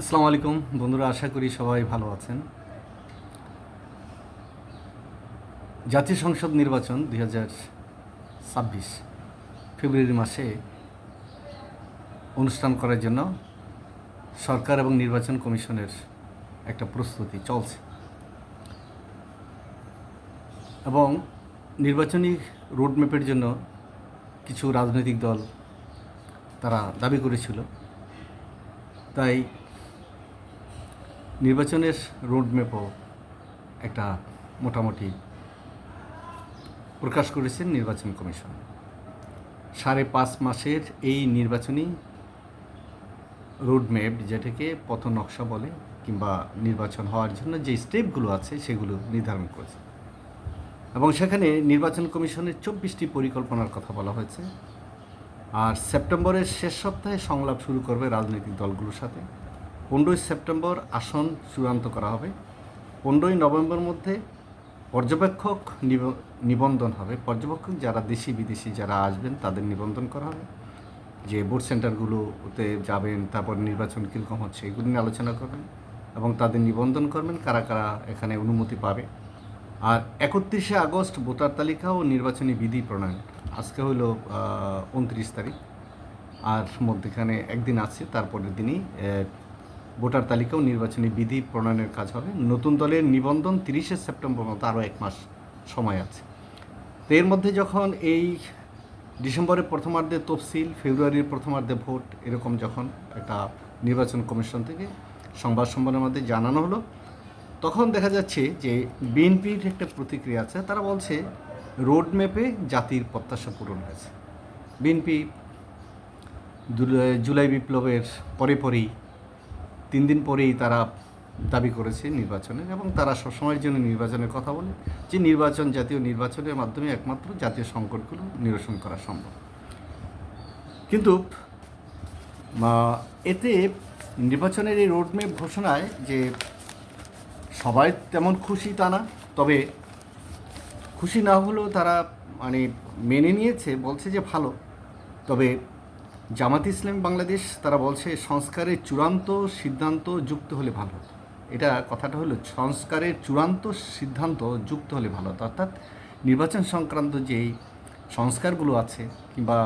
আসসালামু আলাইকুম। বন্ধুরা, আশা করি সবাই ভালো আছেন। জাতীয় সংসদ নির্বাচন দুই হাজার ছাব্বিশ ফেব্রুয়ারি মাসে অনুষ্ঠান করার জন্য সরকার এবং নির্বাচন কমিশনের একটা প্রস্তুতি চলছে। এবং নির্বাচনী রোডম্যাপের জন্য কিছু রাজনৈতিক দল তারা দাবি করেছিল। তাই নির্বাচনের রোডম্যাপও একটা মোটামুটি প্রকাশ করেছেন নির্বাচন কমিশন। সাড়ে পাঁচ মাসের এই নির্বাচনী রোডম্যাপ যেটাকে পথ নকশা বলে কিংবা নির্বাচন হওয়ার জন্য যে স্টেপগুলো আছে সেগুলো নির্ধারণ করেছে। এবং সেখানে নির্বাচন কমিশনের চব্বিশটি পরিকল্পনার কথা বলা হয়েছে। আর সেপ্টেম্বরের শেষ সপ্তাহে সংলাপ শুরু করবে রাজনৈতিক দলগুলোর সাথে। পনেরোই সেপ্টেম্বর আসন চূড়ান্ত করা হবে। পনেরোই নভেম্বর মধ্যে পর্যবেক্ষক নিব- নিবন্ধন হবে। পর্যবেক্ষক যারা দেশি, বিদেশি যারা আসবেন তাদের নিবন্ধন করা হবে। যে ভোট সেন্টারগুলোতে যাবেন, তারপর নির্বাচন কীরকম হচ্ছে এগুলো নিয়ে আলোচনা করবেন এবং তাদের নিবন্ধন করবেন, কারা কারা এখানে অনুমতি পাবে। আর একত্রিশে আগস্ট ভোটার তালিকা ও নির্বাচনী বিধি প্রণয়ন। আজকে হলো উনত্রিশ তারিখ। আর মধ্যেখানে একদিন আছে, তারপরের দিনই ভোটার তালিকা ও নির্বাচনী বিধি প্রণয়নের কাজ হবে। নতুন দলের নিবন্ধন তিরিশে সেপ্টেম্বর মতো আরও এক মাস সময় আছে। তো এর মধ্যে যখন এই ডিসেম্বরের প্রথমার্ধে তফসিল, ফেব্রুয়ারির প্রথমার্ধে ভোট, এরকম যখন একটা নির্বাচন কমিশন থেকে সংবাদ সম্মেলনের মধ্যে জানানো হলো, তখন দেখা যাচ্ছে যে বিএনপির একটা প্রতিক্রিয়া আছে। তারা বলছে, রোড ম্যাপে জাতির প্রত্যাশা পূরণ হয়েছে। বিএনপি জুলাই বিপ্লবের পরে পরেই তিন দিন পরেই তারা দাবি করেছে নির্বাচনের এবং তারা সবসময়ের জন্য নির্বাচনের কথা বলে যে নির্বাচন জাতীয় নির্বাচনের মাধ্যমে একমাত্র জাতীয় সংকটগুলো নিরসন করা সম্ভব। কিন্তু এতে নির্বাচনের এই রোডম্যাপ ঘোষণায় যে সবাই তেমন খুশি তা না, তবে খুশি না হলেও তারা মানে মেনে নিয়েছে, বলছে যে ভালো। তবে জামাত ইসলাম বাংলাদেশ, তারা বলছে সংস্কারের চূড়ান্ত সিদ্ধান্ত যুক্ত হলে ভালো। এটা কথাটা হলো সংস্কারের চূড়ান্ত সিদ্ধান্ত যুক্ত হলে ভালো। অর্থাৎ নির্বাচন সংক্রান্ত যেই সংস্কারগুলো আছে কিংবা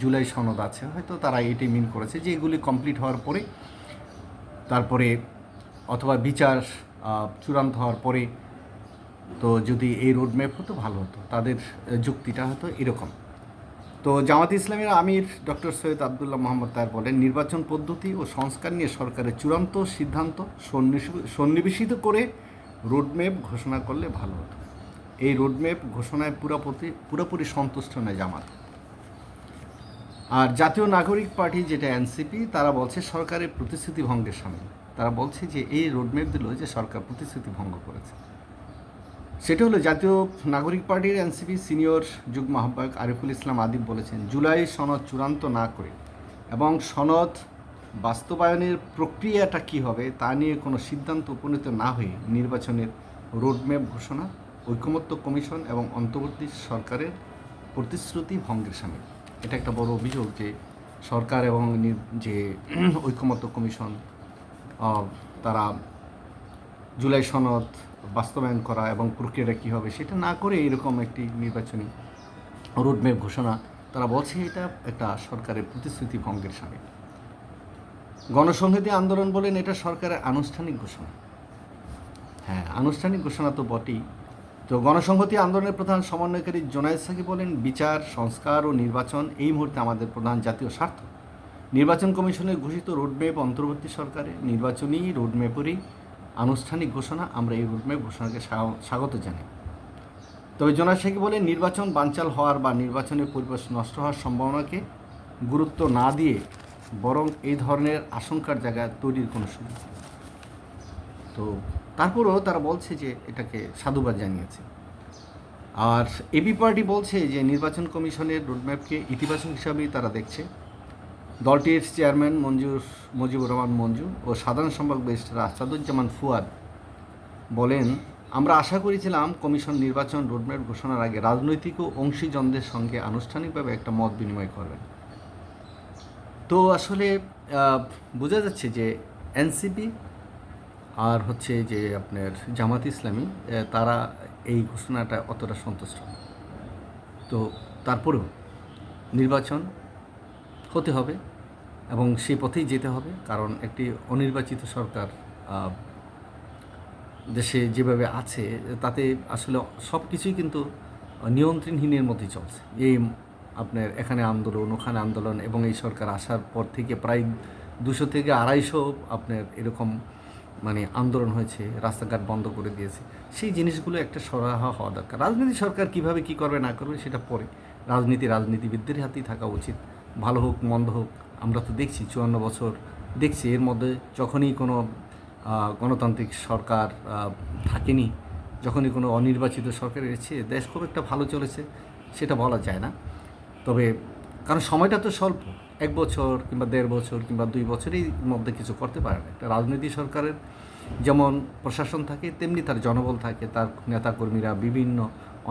জুলাই সনদ আছে, হয়তো তারা এটি মিন করেছে যে এগুলি কমপ্লিট হওয়ার পরে, তারপরে অথবা বিচার চূড়ান্ত হওয়ার পরে তো যদি এই রোডম্যাপ হতো, ভালো হতো। তাদের যুক্তিটা হতো এরকম। তো জামাত ইসলামের আমির ডক্টর সৈয়দ আবদুল্লাহ মোহাম্মদ তার বলেন, নির্বাচন পদ্ধতি ও সংস্কার নিয়ে সরকারের চূড়ান্ত সিদ্ধান্ত সন্নিবেশিত করে রোডম্যাপ ঘোষণা করলে ভালো হতো। এই রোডম্যাপ ঘোষণায় পুরোপুরি পুরোপুরি সন্তুষ্ট নয় জামাত। আর জাতীয় নাগরিক পার্টি যেটা এনসিপি, তারা বলছে সরকারের প্রতিশ্রুতি ভঙ্গের সামিল তারা বলছে যে এই রোডম্যাপ দিল যে সরকার প্রতিশ্রুতি ভঙ্গ করেছে। সেটা হলো জাতীয় নাগরিক পার্টির এনসিপি সিনিয়র যুগ্ম আহ্বায়ক আরিফুল ইসলাম আদিব বলেছেন, জুলাই সনদ চূড়ান্ত না করে এবং সনদ বাস্তবায়নের প্রক্রিয়াটা কী হবে তা নিয়ে কোনো সিদ্ধান্ত উপনীত না হয়ে নির্বাচনের রোডম্যাপ ঘোষণা, ঐকমত্য কমিশন এবং অন্তর্বর্তী সরকারের প্রতিশ্রুতি ভঙ্গের সামিল এটা একটা বড় অভিযোগ যে সরকার এবং যে ঐকমত্য কমিশন তারা জুলাই সনদ বাস্তবায়ন করা এবং প্রক্রিয়াটা কী হবে সেটা না করে এরকম একটি নির্বাচনী রোডম্যাপ ঘোষণা। তারা বলছে এটা একটা সরকারের প্রতিশ্রুতি ভঙ্গের সামিল। গণসংহতি আন্দোলন বলেন এটা সরকারের আনুষ্ঠানিক ঘোষণা। হ্যাঁ আনুষ্ঠানিক ঘোষণা তো বটেই। তো গণসংহতি আন্দোলনের প্রধান সমন্বয়কারী জোনায়েদ সাকি বলেন, বিচার, সংস্কার ও নির্বাচন এই মুহূর্তে আমাদের প্রধান জাতীয় স্বার্থ। নির্বাচন কমিশনের ঘোষিত রোডম্যাপ অন্তর্বর্তী সরকারের, নির্বাচনী রোডম্যাপেরই আনুষ্ঠানিক ঘোষণা আমরা এই রোডম্যাপ ঘোষণাকে স্বা- স্বাগত জানাই। তবে জোনায়েদ সাকি বলেন, নির্বাচন বানচাল হওয়ার বা নির্বাচনের পরিবেশ নষ্ট হওয়ার সম্ভাবনাকে গুরুত্ব না দিয়ে বরং এই ধরনের আশঙ্কার জায়গা তৈরির কোনো সুযোগ তো তারপরেও তারা বলছে যে এটাকে সাধুবাদ জানিয়েছে। আর এবি পার্টি বলছে যে নির্বাচন কমিশনের রোডম্যাপকে ইতিবাচক হিসাবেই তারা দেখছে। দলটির চেয়ারম্যান মঞ্জুর, মুজিবুর রহমান মঞ্জু ও সাধারণ সম্পাদক ব্যারিস্টার আসাদুজ্জামান ফুয়াদ বলেন, আমরা আশা করেছিলাম কমিশন নির্বাচন রোডম্যাপ ঘোষণার আগে রাজনৈতিক ও অংশীজনদের সঙ্গে আনুষ্ঠানিকভাবে একটা মত বিনিময় করবেন। তো আসলে বোঝা যাচ্ছে যে এনসিপি আর হচ্ছে যে আপনার জামাত ইসলামী তারা এই ঘোষণাটা অতটা সন্তুষ্ট তো তারপরেও নির্বাচন হতে হবে। এবং সেই পথেই যেতে হবে, কারণ একটি অনির্বাচিত সরকার দেশে যেভাবে আছে, তাতে আসলে সব কিছুই কিন্তু নিয়ন্ত্রণহীনের মধ্যে চলছে। এই আপনার এখানে আন্দোলন, ওখানে আন্দোলন এবং এই সরকার আসার পর থেকে প্রায় দুশো থেকে আড়াইশো আপনার এরকম মানে আন্দোলন হয়েছে, রাস্তাঘাট বন্ধ করে দিয়েছে। সেই জিনিসগুলো একটা সরাহা হওয়া দরকার। রাজনীতি সরকার কীভাবে কি করবে না করবে সেটা পরে। রাজনীতি রাজনীতিবিদদের হাতেই থাকা উচিত। ভালো হোক, মন্দ হোক আমরা তো দেখছি, চুয়ান্ন বছর দেখছি। এর মধ্যে যখনই কোনো গণতান্ত্রিক সরকার থাকেনি, যখনই কোনো অনির্বাচিত সরকার এসেছে, দেশ খুব একটা ভালো চলেছে, সেটা বলা যায় না। তবে কারণ সময়টা তো স্বল্প, এক বছর কিংবা দেড় বছর কিংবা দুই বছরের মধ্যে কিছু করতে পারে না। একটা রাজনীতি সরকারের যেমন প্রশাসন থাকে, তেমনি তার জনবল থাকে, তার নেতাকর্মীরা বিভিন্ন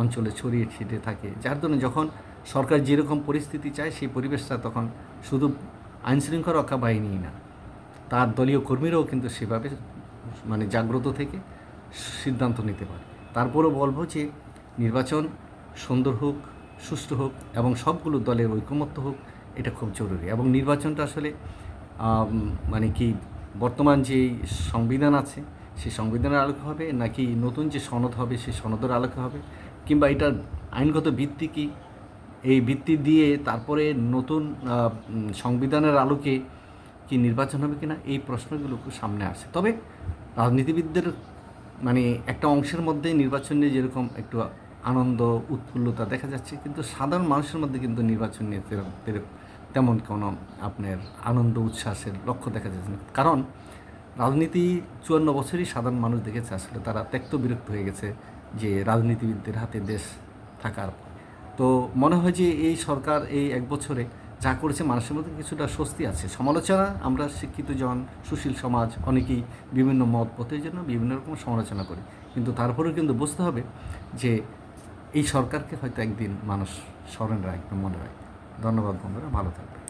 অঞ্চলে ছড়িয়ে ছিটিয়ে থাকে। যার জন্য যখন সরকার যেরকম পরিস্থিতি চায়, সেই পরিবেশটা তখন শুধু আইনশৃঙ্খলা রক্ষা বাহিনী না। তার দলীয় কর্মীরাও কিন্তু সেভাবে মানে জাগ্রত থেকে সিদ্ধান্ত নিতে পারে। তারপরেও বলব যে, নির্বাচন সুন্দর হোক, সুষ্ঠু হোক এবং সবগুলো দলের ঐকমত্য হোক, এটা খুব জরুরি। এবং নির্বাচনটা আসলে মানে কি বর্তমান যে সংবিধান আছে, সেই সংবিধানের আলোকে হবে নাকি নতুন যে সনদ হবে, সেই সনদের আলোকে হবে? কিংবা এটার আইনগত ভিত্তি কী? এই ভিত্তি দিয়ে তারপরে নতুন সংবিধানের আলোকে কি নির্বাচন হবে কিনা, এই প্রশ্নগুলো সামনে আসে তবে রাজনীতিবিদদের মানে একটা অংশের মধ্যে নির্বাচন নিয়ে যেরকম একটু আনন্দ, উৎফুল্লতা দেখা যাচ্ছে, কিন্তু সাধারণ মানুষের মধ্যে কিন্তু নির্বাচন নিয়ে তেমন কোনো আপনার আনন্দ, উচ্ছ্বাসের লক্ষ্য দেখা যাচ্ছে না কারণ রাজনীতি চুয়ান্ন বছরই সাধারণ মানুষ দেখেছে আসলে, তারা ত্যক্ত বিরক্ত হয়ে গেছে যে রাজনীতিবিদদের হাতে দেশ থাকার পর। তো মনে হয় যে এই সরকার এই এক বছরে যা করেছে মানুষের মধ্যে কিছুটা স্বস্তি আছে। সমালোচনা, আমরা শিক্ষিত জন, সুশীল সমাজ, অনেকেই বিভিন্ন মত পথের জন্য বিভিন্ন রকম সমালোচনা করি। কিন্তু তারপরেও কিন্তু বুঝতে হবে যে এই সরকারকে হয়তো একদিন মানুষ স্মরণ রাখবে, মনে রাখবে। ধন্যবাদ বন্ধুরা, ভালো থাকবে